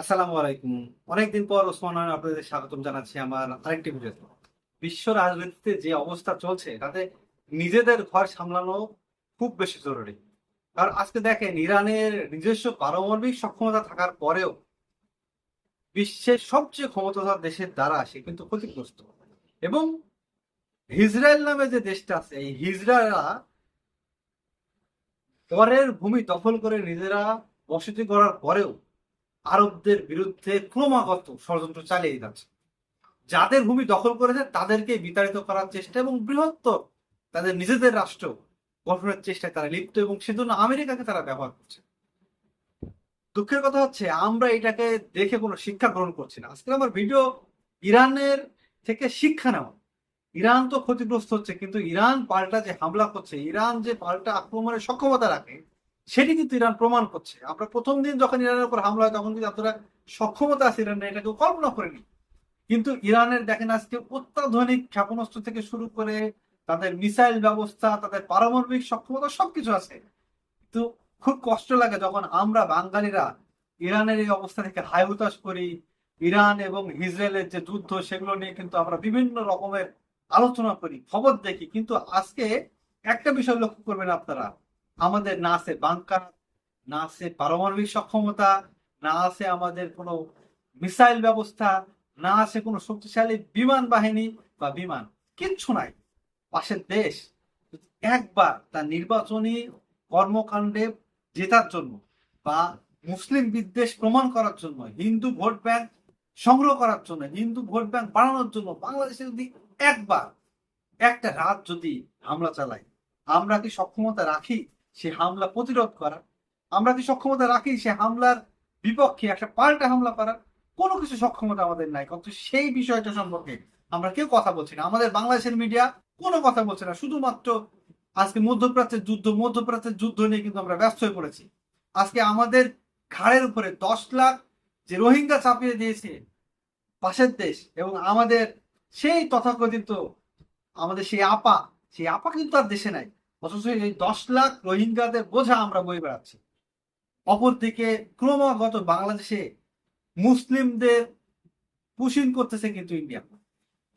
আসসালামু আলাইকুম। অনেকদিন পর ওসমান আপনাদের স্বাগতম জানাচ্ছি আমার আরেকটি ভিডিওতে। বিশ্ব রাজনীতিতে যে অবস্থা চলছে, তাতে নিজেদের ঘর সামলানো খুব বেশি জরুরি। কারণ আজকে দেখেন, ইরানের নিজস্ব পারমাণবিক সক্ষমতা থাকার পরেও বিশ্বের সবচেয়ে ক্ষমতাধর দেশের দ্বারা সে কিন্তু ক্ষতিগ্রস্ত। এবং ইসরায়েল নামে যে দেশটা আছে, এই হিজরারা পরের ভূমি দখল করে নিজেরা বসতি করার পরেও আরবদের বিরুদ্ধে ক্রমাগত ষড়যন্ত্র চালিয়ে যাচ্ছে। যাদের ভূমি দখল করেছে, তাদেরকে বিতাড়িত করার চেষ্টা এবং বৃহত্তর তাদের নিজেদের রাষ্ট্র গঠনের চেষ্টায় তারা লিপ্ত এবং সেজন্য আমেরিকাকে তারা ব্যবহার করছে। দুঃখের কথা হচ্ছে, আমরা এটাকে দেখে কোনো শিক্ষা গ্রহণ করছি না। আজকে আমার ভিডিও ইরানের থেকে শিক্ষা নেওয়া। ইরান তো ক্ষতিগ্রস্ত হচ্ছে, কিন্তু ইরান পাল্টা যে হামলা করছে, ইরান যে পাল্টা আক্রমণের সক্ষমতা রাখে সেটি কিন্তু ইরান প্রমাণ করছে। আমরা প্রথম দিন যখন ইরানের উপর হামলা হয়, তখন কিন্তু আপনারা সক্ষমতা আছে ইরানের এটা কেউ কল্পনা করেনি। কিন্তু ইরানের দেখেন আজকে অত্যাধুনিক ক্ষেপণাস্ত্র থেকে শুরু করে তাদের মিসাইল ব্যবস্থা, তাদের পারমাণবিক সক্ষমতা সবকিছু আছে। কিন্তু খুব কষ্ট লাগে যখন আমরা বাঙালিরা ইরানের এই অবস্থা থেকে হাই হুতাশ করি। ইরান এবং ইসরায়েলের যে যুদ্ধ, সেগুলো নিয়ে কিন্তু আমরা বিভিন্ন রকমের আলোচনা করি, খবর দেখি। কিন্তু আজকে একটা বিষয় লক্ষ্য করবেন আপনারা আমাদের না আছে বাংকার না আছে পারমাণবিক সক্ষমতা, না আছে আমাদের কোনো মিসাইল ব্যবস্থা, না আছে কোনো শক্তিশালী বিমান বাহিনী বা বিমান, কিচ্ছু নাই। পাশের দেশ একবার তার নির্বাচনী কর্মকাণ্ডে জেতার জন্য বা মুসলিম বিদ্বেষ প্রমাণ করার জন্য, হিন্দু ভোট ব্যাংক সংগ্রহ করার জন্য, হিন্দু ভোট ব্যাংক বাড়ানোর জন্য, বাংলাদেশে যদি একবার একটা রাত যদি হামলা চালায় আমরা কি সক্ষমতা রাখি? সে হামলা প্রতিরোধ করার। আমরা কি সক্ষমতা রাখি, সে হামলার বিপক্ষে একটা পাল্টা হামলা করার কোনো কিছু সক্ষমতা আমাদের নাই। কিন্তু সেই বিষয়টা সম্পর্কে আমরা কেউ কথা বলছি না। আমাদের বাংলাদেশের মিডিয়া কোনো কথা বলছে না। শুধুমাত্র আজকে মধ্যপ্রাচ্যের যুদ্ধ মধ্যপ্রাচ্যের যুদ্ধ নিয়ে কিন্তু আমরা ব্যস্ত হয়ে পড়েছি। আজকে আমাদের ঘাড়ের উপরে দশ লাখ যে রোহিঙ্গা চাপিয়ে দিয়েছে পাশের দেশ এবং আমাদের সেই তথাকথিত, আমাদের সেই আপা সেই আপা কিন্তু আর দেশে নাই। অথচ এই দশ লাখ রোহিঙ্গাদের বোঝা আমরা বয়ে বেড়াচ্ছি। অপরদিকে ক্রমাগত বাংলাদেশে মুসলিমদের পুশিং করতেছে কিন্তু ইন্ডিয়া।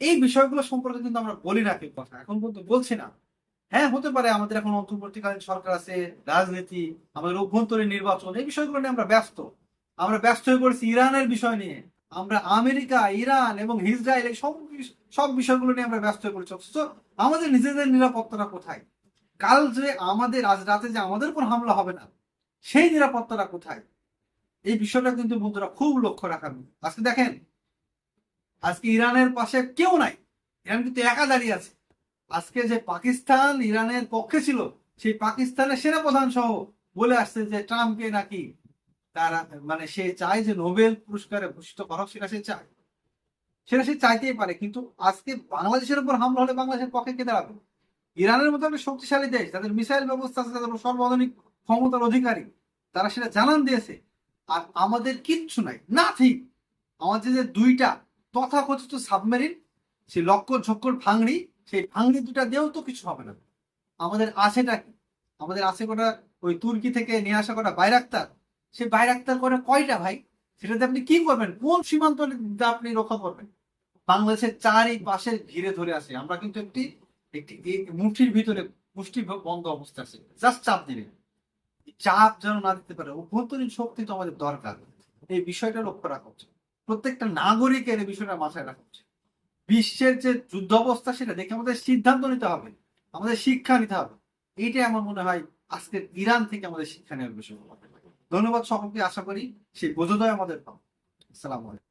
এই বিষয়গুলো সম্পর্কে কিন্তু আমরা বলি না কেউ কথা। এখন পর্যন্ত বলছি না। হ্যাঁ হতে পারে আমাদের এখন অন্তর্বর্তীকালীন সরকার আছে, রাজনীতি, আমাদের অভ্যন্তরীণ নির্বাচন, এই বিষয়গুলো নিয়ে আমরা ব্যস্ত। আমরা ব্যস্ত হয়ে পড়েছি ইরানের বিষয় নিয়ে। আমরা আমেরিকা, ইরান এবং ইসরায়েল এই সব সব বিষয়গুলো নিয়ে আমরা ব্যস্ত হয়ে পড়েছি। অথচ আমাদের নিজেদের নিরাপত্তাটা কোথায়? কাল যে আমাদের, আজ রাতে যে আমাদের উপর হামলা হবে না, সেই নিরাপত্তাটা কোথায়? এই বিষয়টা কিন্তু বন্ধুরা খুব লক্ষ্য রাখার। আজকে দেখেন, আজকে ইরানের পাশে কেউ নাই। ইরান কিন্তু একা দাঁড়িয়ে আছে। আজকে যে পাকিস্তান ইরানের পক্ষে ছিল, সেই পাকিস্তানের সেনাপ্রধান সহ বলে আসছে যে ট্রাম্পকে নাকি তারা মানে সে চায় যে নোবেল পুরস্কারে ভূষিত করা সেটা সে চায়। সেটা সে চাইতেই পারে, কিন্তু আজকে বাংলাদেশের উপর হামলা হলে বাংলাদেশের পক্ষে কে দাঁড়াবে? ইরানের মতো একটা শক্তিশালী দেশ তাদের মিসাইল ব্যবস্থা আছে তাদের সর্বাধুনিক ক্ষমতার অধিকারী, তারা সেটা জানান দিয়েছে। আর আমাদের কিচ্ছু নাই না ঠিক আমাদের যে দুইটা তথাকথিত সাবমেরিন, সেই লক্কর ঝক্কর ভাঙড়ি, সেই ভাঙড়ি দুটা দিয়েও তো কিছু হবে না। আমাদের আছেটা কি? আমাদের আছে কটা ওই তুর্কি থেকে নিয়ে আসা কটা বাইরাক্তার? সেই বাইরাক্তার করে কয়টা ভাই? সেটাতে আপনি কি করবেন? কোন সীমান্ত আপনি রক্ষা করবেন? বাংলাদেশের চারি পাশে ঘিরে ধরে আছে। আমরা কিন্তু একটি একটি মুঠির ভিতরে মুষ্টি বন্ধ অবস্থা আছে। জাস্ট চাপ দিবে চাপ যেন না দিতে পারে, অভ্যন্তরীণ শক্তি তো আমাদের দরকার। এই বিষয়টা লক্ষ্য রাখা উচিত। প্রত্যেকটা নাগরিকের এই বিষয়টা মাথায় রাখা উচিত। বিশ্বের যে যুদ্ধ অবস্থা সেটা দেখে আমাদের সিদ্ধান্ত নিতে হবে। আমাদের শিক্ষা নিতে হবে। এইটাই আমার মনে হয় আজকের ইরান থেকে আমাদের শিক্ষা নেওয়ার বিষয়। ধন্যবাদ সকলকে, আশা করি সেই বোঝোদয় আমাদের পাবো। আসসালামু আলাইকুম।